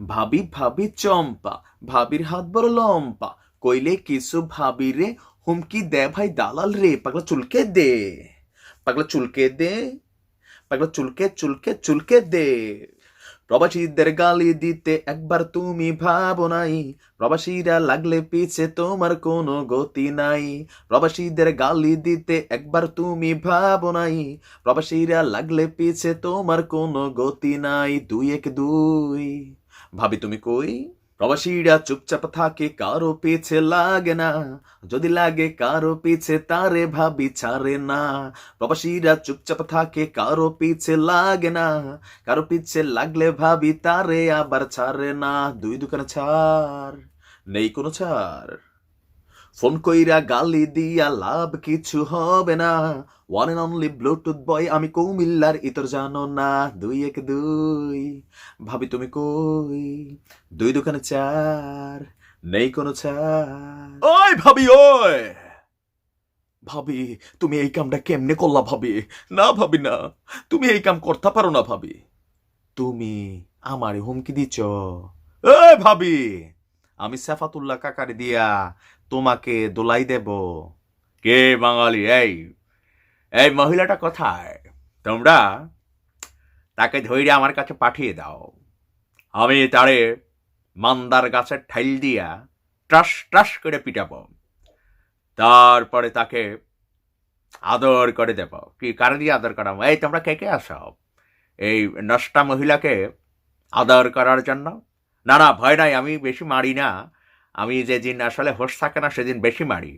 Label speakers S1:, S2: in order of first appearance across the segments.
S1: ভাবি ভাবি চম্পা, ভাবির হাত বড় লম্পা, কইলে কিছু ভাবি রে হুমকি দে ভাই দালাল রে, পাগলা চুলকে দে, পাগলা চুলকে দে, পাগলা চুলকে চুলকে চুলকে দে। প্রবাসীদের গালি দিতে একবার তুমি ভাবো নাই, প্রবাসীরা লাগলে পিছে তোমার কোনো গতি নাই। প্রবাসীদের গালি দিতে একবার তুমি ভাবো নাই, প্রবাসীরা লাগলে পিছে তোমার কোনো গতি নাই। দুই এক দুই। ভাবি তুমি কই? প্রবাসীরা চুপচাপ থাকে, কারও পিছে লাগে না। যদি লাগে, কারও পিছে তারে ভাবি ছাড়ে না। প্রবাসীরা চুপচাপ থাকে, কারও পিছে লাগে না। কারও পিছে লাগলে ভাবি তারে আবার ছাড়ে না। দুই দোকানে ছাড়, নেই কোনো ছাড়। ফোন কইরা গালি দিয়া লাভ কিছু হবে না। One and only Bluetooth boy আমি কৌমিল্লার ইতর জানো না দুই এক দুই। ভাবি তুমি কই? দুই দোকানে চার নেই কোনো চার। ওই ভাবি ওই! ভাবি তুমি এই কামটা কেমনে করলা ভাবি? না ভাবি না। তুমি এই কাম করতে পারো না ভাবি। তুমি আমারে হুমকি দিচ্ছ। এই ভাবি আমি সাফাতুল্লাহ কাকারে দিয়া তোমাকে দোলাই দেব। কে বাঙালি? এই এই মহিলাটা কোথায়? তোমরা তাকে ধৈর্য আমার কাছে পাঠিয়ে দাও। আমি তারে মান্দার গাছের ঠাইল দিয়া ট্রাস ট্রাস করে পিটাবো। তারপরে তাকে আদর করে দেব। কি কারে দিয়ে আদর করাবো? এই, তোমরা কে কে আসো এই নষ্টা মহিলাকে আদর করার জন্য? না না, ভয় নাই, আমি বেশি মারি না। আমি যেদিন আসলে হোশ থাকে না, সেদিন বেশি মারি।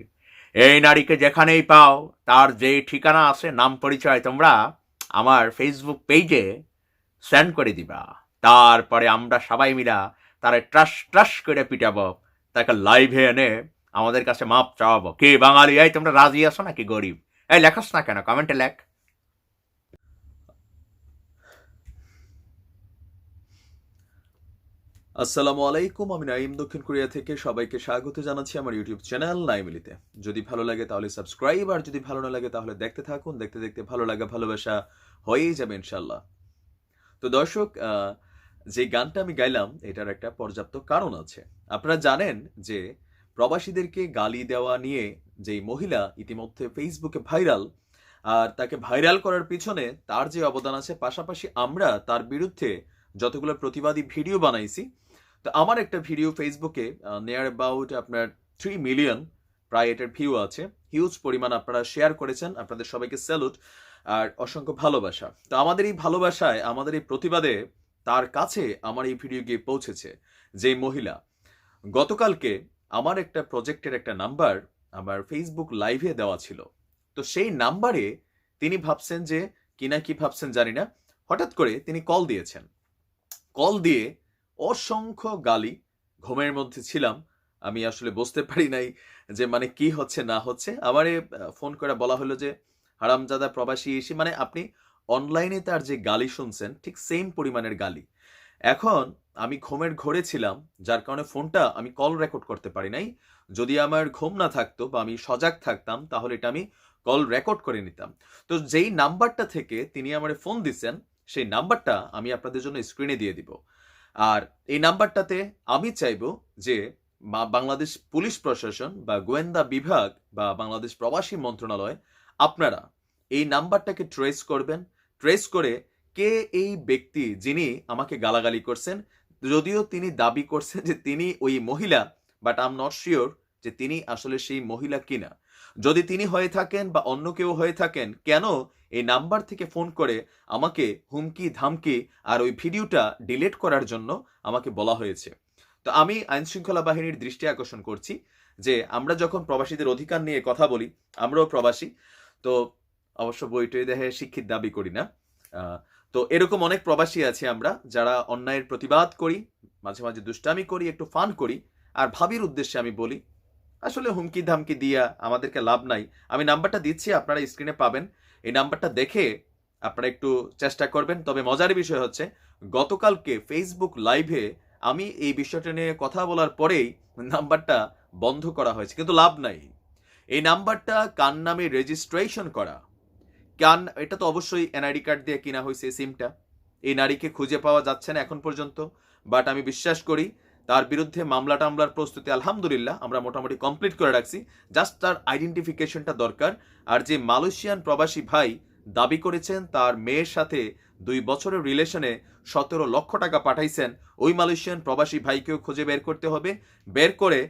S1: এই নারীকে যেখানেই পাও, তার যে ঠিকানা আছে, নাম পরিচয় তোমরা আমার ফেসবুক পেজে সেন্ড করে দিবা। তারপরে আমরা সবাই মিলা তারে ট্রাস ট্রাস করে পিটাবো, তাকে লাইভে এনে আমাদের কাছে মাপ চাওয়াবো। কে বাঙালি? এই তোমরা রাজি আছো নাকি গরিব? এই লেখাস না কেন? কমেন্টে লেখ। আসসালামু আলাইকুম, আমি নাইম দক্ষিণ কোরিয়া থেকে সবাইকে স্বাগত জানাচ্ছি আমার ইউটিউব চ্যানেল নাইমিলিতে। যদি ভালো লাগে তাহলে সাবস্ক্রাইব, আর যদি ভালো না লাগে তাহলে দেখতে থাকুন, দেখতে দেখতে ভালো লাগা, ভালোবাসা হয়েই যাবে ইনশাল্লাহ তো দর্শক যে গানটা আমি গাইলাম, এটার একটা পর্যাপ্ত কারণ আছে। আপনারা জানেন যে প্রবাসীদেরকে গালি দেওয়া নিয়ে যেই মহিলা ইতিমধ্যে ফেসবুকে ভাইরাল, আর তাকে ভাইরাল করার পিছনে তার যে অবদান আছে, পাশাপাশি আমরা তার বিরুদ্ধে যতগুলো প্রতিবাদী ভিডিও বানাইছি তো আমার একটা ভিডিও ফেসবুকে নিয়ার অ্যাবাউট আপনার থ্রি মিলিয়ন প্রায় এটার ভিউ আছে। হিউজ পরিমাণ আপনারা শেয়ার করেছেন। আপনাদের সবাইকে স্যালুট আর অসংখ্য ভালোবাসা। তো আমাদের এই ভালোবাসায়, আমাদের এই প্রতিবাদে তার কাছে আমার এই ভিডিও গিয়ে পৌঁছেছে যে মহিলা। গতকালকে আমার একটা প্রজেক্টের একটা নাম্বার আমার ফেসবুক লাইভে দেওয়া ছিল। তো সেই নাম্বারে তিনি ভাবছেন যে কিনা কি ভাবছেন জানি না, হঠাৎ করে তিনি কল দিয়েছেন। কল দিয়ে অসংখ্য গালি ঘুমের মধ্যে ছিলাম। আমি আসলে বুঝতে পারি নাই যে মানে কি হচ্ছে, না হচ্ছে। আমারে ফোন করে বলা হলো যে, হারামজাদা প্রবাসী এসে মানে আপনি অনলাইনে তার যে গালি শুনছেন, ঠিক সেম পরিমাণের গালি। এখন আমি ঘুমের ঘরে ছিলাম, যার কারণে ফোনটা আমি কল রেকর্ড করতে পারি নাই। যদি আমার ঘুম না থাকতো বা আমি সজাগ থাকতাম, তাহলে এটা আমি কল রেকর্ড করে নিতাম। তো যেই নাম্বারটা থেকে তিনি আমার ফোন দিচ্ছেন সেই নাম্বারটা আমি আপনাদের জন্য স্ক্রিনে দিয়ে দিব। আর এই নাম্বারটাতে আমি চাইব যে বাংলাদেশ পুলিশ প্রশাসন বা গোয়েন্দা বিভাগ বা বাংলাদেশ প্রবাসী মন্ত্রণালয় আপনারা এই নাম্বারটাকে ট্রেস করবেন। ট্রেস করে কে এই ব্যক্তি যিনি আমাকে গালাগালি করছেন, যদিও তিনি দাবি করছেন যে তিনি ওই মহিলা, বাট আম নট শিওর যে তিনি আসলে সেই মহিলা কিনা। যদি তিনি হয়ে থাকেন বা অন্য কেউ হয়ে থাকেন, কেন এই নাম্বার থেকে ফোন করে আমাকে হুমকি, ধামকি আর ওই ভিডিওটা ডিলিট করার জন্য আমাকে বলা হয়েছে? তো আমি আইন শৃঙ্খলা বাহিনীর দৃষ্টি আকর্ষণ করছি যে আমরা যখন প্রবাসীদের অধিকার নিয়ে কথা বলি, আমরাও প্রবাসী, তো অবশ্য বইটই দেখে শিক্ষিত দাবি করি না। তো এরকম অনেক প্রবাসী আছে আমরা যারা অন্যায়ের প্রতিবাদ করি, মাঝে মাঝে দুষ্টামি করি, একটু ফান করি, আর ভাবির উদ্দেশ্যে আমি বলি আসলে হুমকি ধামকি দিয়া আমাদেরকে লাভ নাই। আমি নাম্বারটা দিচ্ছি, আপনারা স্ক্রিনে পাবেন। এই নাম্বারটা দেখে আপনারা একটু চেষ্টা করবেন। তবে মজার বিষয় হচ্ছে, গতকালকে ফেসবুক লাইভে আমি এই বিষয়টা নিয়ে কথা বলার পরেই নাম্বারটা বন্ধ করা হয়েছে, কিন্তু লাভ নাই। এই নাম্বারটা কান নামে রেজিস্ট্রেশন করা? কান এটা তো অবশ্যই এনআইডি কার্ড দিয়ে কিনা হয়েছে সিমটা এই নারীকে খুঁজে পাওয়া যাচ্ছে না এখন পর্যন্ত বাট আমি বিশ্বাস করি তার বিরুদ্ধে মামলা টামলার প্রস্তুতি, আলহামদুলিল্লাহ, আমরা মোটামুটি কমপ্লিট করে রাখছি। জাস্ট তার আইডেন্টিফিকেশনটা দরকার। আর যে মালয়েশিয়ান প্রবাসী ভাই দাবি করেছেন, তার মেয়ের সাথে দুই বছরের রিলেশনে সতেরো লক্ষ টাকা পাঠাইছেন, ওই মালয়েশিয়ান প্রবাসী ভাইকেও খুঁজে বের করতে হবে। বের করে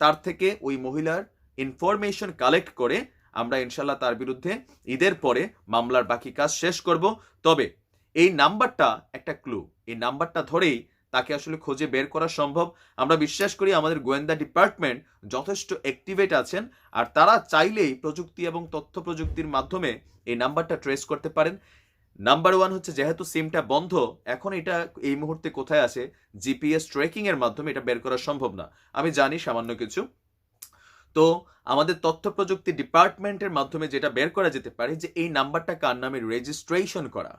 S1: তার থেকে ওই মহিলার ইনফরমেশন কালেক্ট করে আমরা ইনশাল্লাহ তার বিরুদ্ধে ঈদের পরে মামলার বাকি কাজ শেষ করব। তবে এই নাম্বারটা একটা ক্লু এই নাম্বারটা ধরেই তাকে আসলে খুঁজে বের করা সম্ভব। আমরা বিশ্বাস করি আমাদের গোয়েন্দা ডিপার্টমেন্ট যথেষ্ট অ্যাক্টিভেট আছেন আর তারা চাইলেই প্রযুক্তি এবং তথ্য প্রযুক্তির মাধ্যমে এই নাম্বারটা ট্রেস করতে পারেন। নাম্বার ওয়ান হচ্ছে যেহেতু সিমটা বন্ধ, এখন এটা এই মুহূর্তে কোথায় আছে? জিপিএস ট্রেকিং এর মাধ্যমে এটা বের করা সম্ভব না। আমি জানি সামান্য কিছু। তো আমাদের তথ্য প্রযুক্তি ডিপার্টমেন্টের মাধ্যমে যেটা বের করা যেতে পারে যে এই নাম্বারটা কার নামে রেজিস্ট্রেশন করা?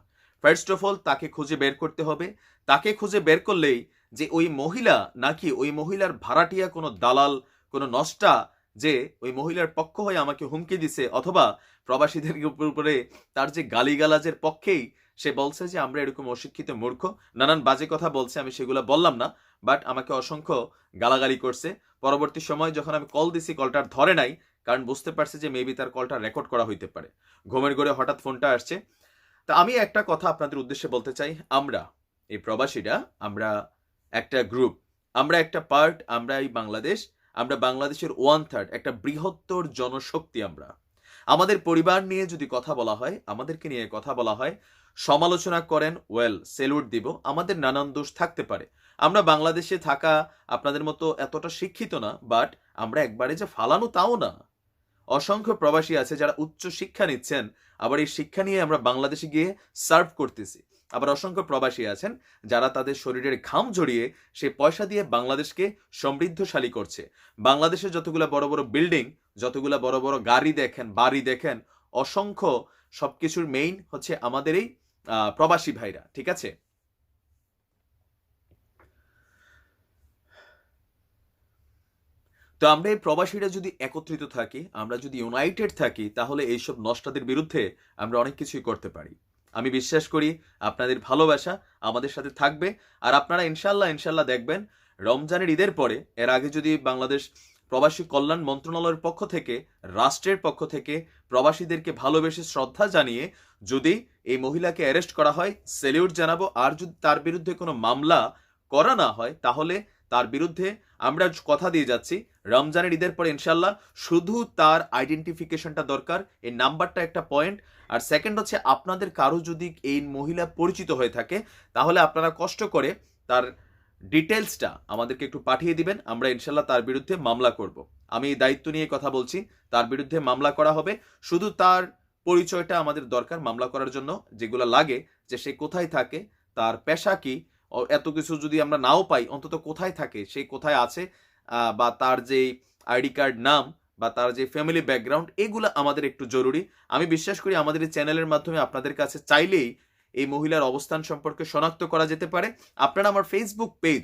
S1: ফার্স্ট অফ অল তাকে খুঁজে বের করতে হবে। তাকে খুঁজে বের করলেই যে ওই মহিলা নাকি ওই মহিলার ভাড়াটিয়া কোনো দালাল, কোনো নষ্টা যে ওই মহিলার পক্ষ হয়ে আমাকে হুমকি দিছে অথবা প্রবাসীদের উপরে তার যে গালিগালাজের পক্ষেই সে বলছে যে, আমরা এরকম অশিক্ষিত মূর্খ। নানান বাজে কথা বলছে, আমি সেগুলো বললাম না বাট আমাকে অসংখ্য গালাগালি করছে। পরবর্তী সময় যখন আমি কল দিছি কলটার ধরে নাই, কারণ বুঝতে পারছে যে মেবি তার কলটা রেকর্ড করা হইতে পারে। ঘুমের ঘরে হঠাৎ ফোনটা আসছে। তা আমি একটা কথা আপনাদের উদ্দেশ্যে বলতে চাই। আমরা, এই প্রবাসীরা, আমরা একটা গ্রুপ আমরা একটা পার্ট আমরা এই বাংলাদেশ, আমরা বাংলাদেশের ওয়ান থার্ড একটা বৃহত্তর জনশক্তি আমরা। আমাদের পরিবার নিয়ে যদি কথা বলা হয়, আমাদেরকে নিয়ে কথা বলা হয়, সমালোচনা করেন ওয়েল সেলুট দিব, আমাদের নানান দোষ থাকতে পারে। আমরা বাংলাদেশে থাকা আপনাদের মতো এতটা শিক্ষিত না বাট আমরা একবারে যে ফালানো তাও না। অসংখ্য প্রবাসী আছে যারা উচ্চ শিক্ষা নিচ্ছেন, আবার এই শিক্ষা নিয়ে আমরা বাংলাদেশে গিয়ে সার্ভ করতেছি। আবার অসংখ্য প্রবাসী আছেন যারা তাদের শরীরের ঘাম জড়িয়ে সেই পয়সা দিয়ে বাংলাদেশকে সমৃদ্ধশালী করছে। বাংলাদেশে যতগুলো বড় বড় বিল্ডিং, যতগুলো বড় বড় গাড়ি দেখেন, বাড়ি দেখেন, অসংখ্য সবকিছুর মেইন হচ্ছে আমাদের এই প্রবাসী ভাইরা, ঠিক আছে? তো আমরা এই প্রবাসীরা যদি একত্রিত থাকি, আমরা যদি ইউনাইটেড থাকি, তাহলে এইসব নষ্টাদের বিরুদ্ধে আমরা অনেক কিছুই করতে পারি। আমি বিশ্বাস করি আপনাদের ভালোবাসা আমাদের সাথে থাকবে। আর আপনারা ইনশাল্লাহ ইনশাল্লাহ দেখবেন, রমজানের ঈদের পরে, এর আগে যদি বাংলাদেশ প্রবাসী কল্যাণ মন্ত্রণালয়ের পক্ষ থেকে, রাষ্ট্রের পক্ষ থেকে প্রবাসীদেরকে ভালোবেসে শ্রদ্ধা জানিয়ে যদি এই মহিলাকে অ্যারেস্ট করা হয় সেলিউট জানাব, আর যদি তার বিরুদ্ধে কোনো মামলা করা না হয়, তাহলে তার বিরুদ্ধে আমরা কথা দিয়ে যাচ্ছি। রমজানের ঈদের পরে ইনশাল্লাহ শুধু তার আইডেন্টিফিকেশনটা দরকার, এই নাম্বারটা একটা পয়েন্ট আর সেকেন্ড হচ্ছে, আপনাদের কারও যদি এই মহিলা পরিচিত হয়ে থাকে, তাহলে আপনারা কষ্ট করে তার ডিটেলসটা আমাদেরকে একটু পাঠিয়ে দিবেন। আমরা ইনশাল্লাহ তার বিরুদ্ধে মামলা করব। আমি এই দায়িত্ব নিয়ে কথা বলছি, তার বিরুদ্ধে মামলা করা হবে। শুধু তার পরিচয়টা আমাদের দরকার মামলা করার জন্য, যেগুলো লাগে যে সে কোথায় থাকে, তার পেশা কি এত কিছু যদি আমরা নাও পাই, অন্তত কোথায় থাকে, সে কোথায় আছে বা তার যে আইডি কার্ড নাম বা তার যে ফ্যামিলি ব্যাকগ্রাউন্ড এগুলো আমাদের একটু জরুরি। আমি বিশ্বাস করি আমাদের এই চ্যানেলের মাধ্যমে আপনাদের কাছে চাইলেই এই মহিলার অবস্থান সম্পর্কে শনাক্ত করা যেতে পারে। আপনারা আমার ফেসবুক পেজ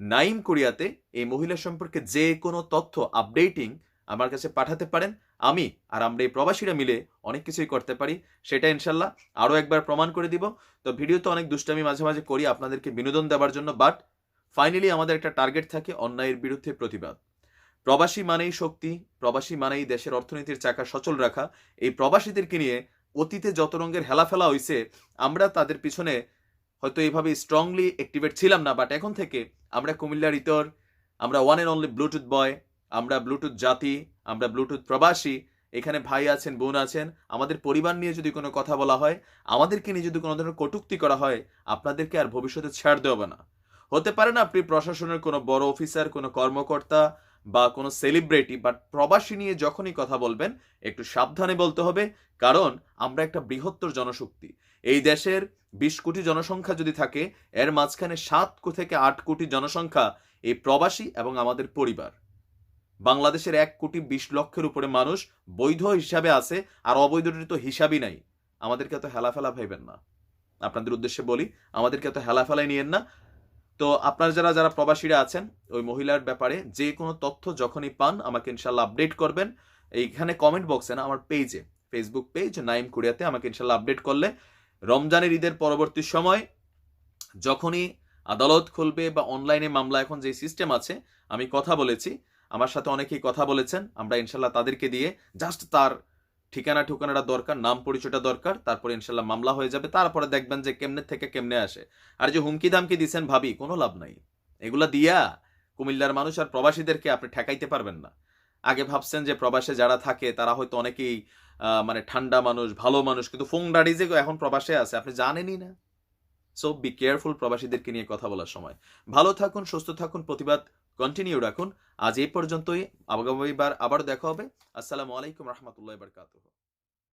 S1: নাইম কোরিয়াতে এই মহিলা সম্পর্কে যে কোনো তথ্য আপডেটিং আমার কাছে পাঠাতে পারেন। আমি আর আমরা এই প্রবাসীরা মিলে অনেক কিছুই করতে পারি, সেটা ইনশাল্লাহ আরও একবার প্রমাণ করে দিব। তো ভিডিও তো অনেক দুষ্টামি মাঝে মাঝে করি, আপনাদেরকে বিনোদন দেওয়ার জন্য বাট ফাইনালি আমাদের একটা টার্গেট থাকে অন্যায়ের বিরুদ্ধে প্রতিবাদ। প্রবাসী মানেই শক্তি, প্রবাসী মানেই দেশের অর্থনীতির চাকা সচল রাখা। এই প্রবাসীদেরকে নিয়ে অতীতে যত রঙের হেলাফেলা হয়েছে আমরা তাদের পিছনে হয়তো এইভাবে স্ট্রংলি অ্যাক্টিভেট ছিলাম না বাট এখন থেকে আমরা কুমিল্লার ইতর, আমরা one and only Bluetooth boy আমরা ব্লুটুথ জাতি, আমরা ব্লুটুথ প্রবাসী, এখানে ভাই আছেন, বোন আছেন, আমাদের পরিবার নিয়ে যদি কোনো কথা বলা হয়, আমাদেরকে নিয়ে যদি কোনো ধরনের কটূক্তি করা হয়, আপনাদেরকে আর ভবিষ্যতে ছাড় দেওয়া না। হতে পারে না আপনি প্রশাসনের কোনো বড় অফিসার, কোনো কর্মকর্তা বা কোনো সেলিব্রিটি বাট প্রবাসী নিয়ে যখনই কথা বলবেন, একটু সাবধানে বলতে হবে, কারণ আমরা একটা বৃহত্তর জনশক্তি। এই দেশের বিশ কোটি জনসংখ্যা যদি থাকে, এর মাঝখানে সাত থেকে আট কোটি জনসংখ্যা এই প্রবাসী এবং আমাদের পরিবার। বাংলাদেশের এক কোটি বিশ লক্ষের উপরে মানুষ বৈধ হিসাবে আছে, আর অবৈধটির তো হিসাবই নাই। আমাদেরকে এত হেলাফেলা ভাইবেন না। আপনাদের উদ্দেশ্যে বলি, আমাদেরকে এত হেলাফেলাই নিয়েন না। তো আপনারা যারা যারা প্রবাসীরা আছেন, ওই মহিলার ব্যাপারে যে কোনো তথ্য যখনই পান, আমাকে ইনশাল্লাহ আপডেট করবেন। এইখানে কমেন্ট বক্সে না, আমার পেজে ফেসবুক পেজ নাইম কোরিয়াতে আমাকে ইনশাল্লাহ আপডেট করলে রমজানের ঈদের পরবর্তী সময় যখনই আদালত খুলবে বা অনলাইনে মামলা, এখন যে সিস্টেম আছে, আমি কথা বলেছি। আমার সাথে অনেকেই কথা বলেছেন, আমরা ইনশাল্লাহ তাদেরকে দিয়ে জাস্ট তার ঠিকানা ঠিকানাটা দরকার, নাম পরিচয়টা দরকার, তারপরে ইনশাল্লাহ মামলা হয়ে যাবে, তারপরে দেখবেন যে কেমনে থেকে কেমনে আসে। আর যে হুমকি দামকি দিছেন ভাবি, কোনো লাভ নাই। এগুলা দিয়া কুমিল্লার মানুষ আর প্রবাসীদেরকে আপনি ঠেকাইতে পারবেন না। আগে ভাবছেন যে প্রবাসে যারা থাকে, তারা হয়তো অনেকেই মানে ঠান্ডা মানুষ, ভালো মানুষ, কিন্তু ফোং ডাড়ি যে এখন প্রবাসে আছে, আপনি জানেনই না। সো বি কেয়ারফুল প্রবাসীদেরকে নিয়ে কথা বলার সময়। ভালো থাকুন, সুস্থ থাকুন, প্রতিবাদ কন্টিনিউ রাখুন। আজ এই পর্যন্তই। আগামীবার আবার দেখা হবে। আসসালামু আলাইকুম রহমতুল্লাহ বারকাতুহ।